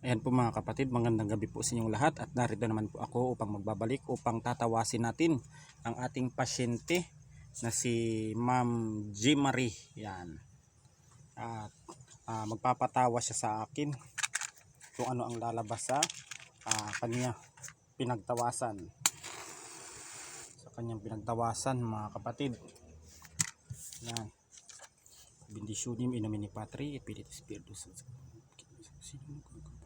Ayan po mga kapatid, magandang gabi po sa inyong lahat at narito naman po ako upang magbabalik upang tatawasin natin ang ating pasyente na si Ma'am G. Marie. Yan. At ah, magpapatawa siya sa akin kung ano ang lalabas sa ah, kanya pinagtawasan. Sa kanyang pinagtawasan mga kapatid. Yan. Bendisyonim in nomine Patri Spiritus Sancti. Sino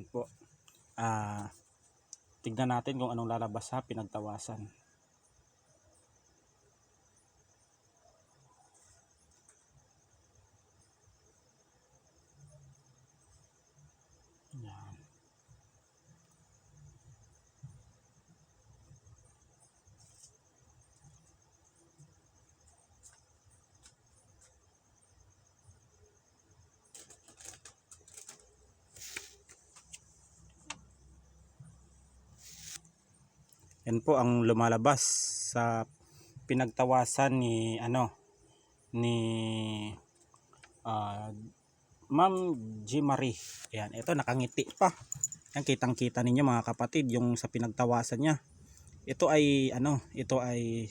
gagawin? Yan po. Ah, tignan natin kung anong lalabas sa pinagtawasan. Yan po ang lumalabas sa pinagtawasan ni ano ni ah, Ma'am G. Marie. Yan, ito nakangiti pa. Yan kitang-kita ninyo mga kapatid yung sa pinagtawasan niya. Ito ay ano, ito ay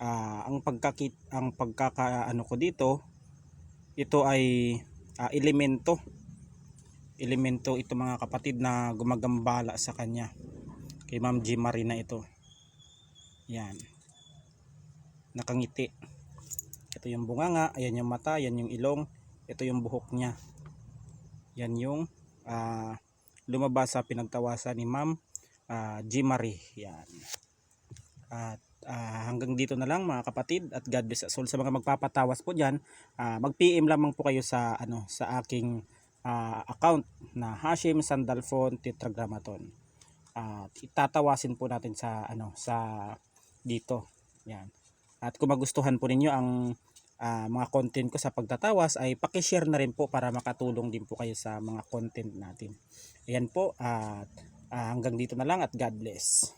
ah, ang pagkakit ang pagkaka ano ko dito ito ay ah, elemento elemento ito mga kapatid na gumagambala sa kanya kay Ma'am G. Marie na ito. Yan. Nakangiti. Ito yung bunganga, ayan yung mata, yan yung ilong, ito yung buhok niya. Yan yung ah, lumabas sa pinagtawasan ni Ma'am ah, G. Marie. Yan. At ah, hanggang dito na lang mga kapatid at God bless us all sa mga magpapatawas po diyan. mag-PM lamang po kayo sa ano sa aking ah, account na Hashim Sandalphon Tetragrammaton at itatawasin po natin sa ano sa dito. Yan. At kung magustuhan po ninyo ang ah, mga content ko sa pagtatawas ay paki-share na rin po para makatulong din po kayo sa mga content natin. Ayan po at ah, hanggang dito na lang at God bless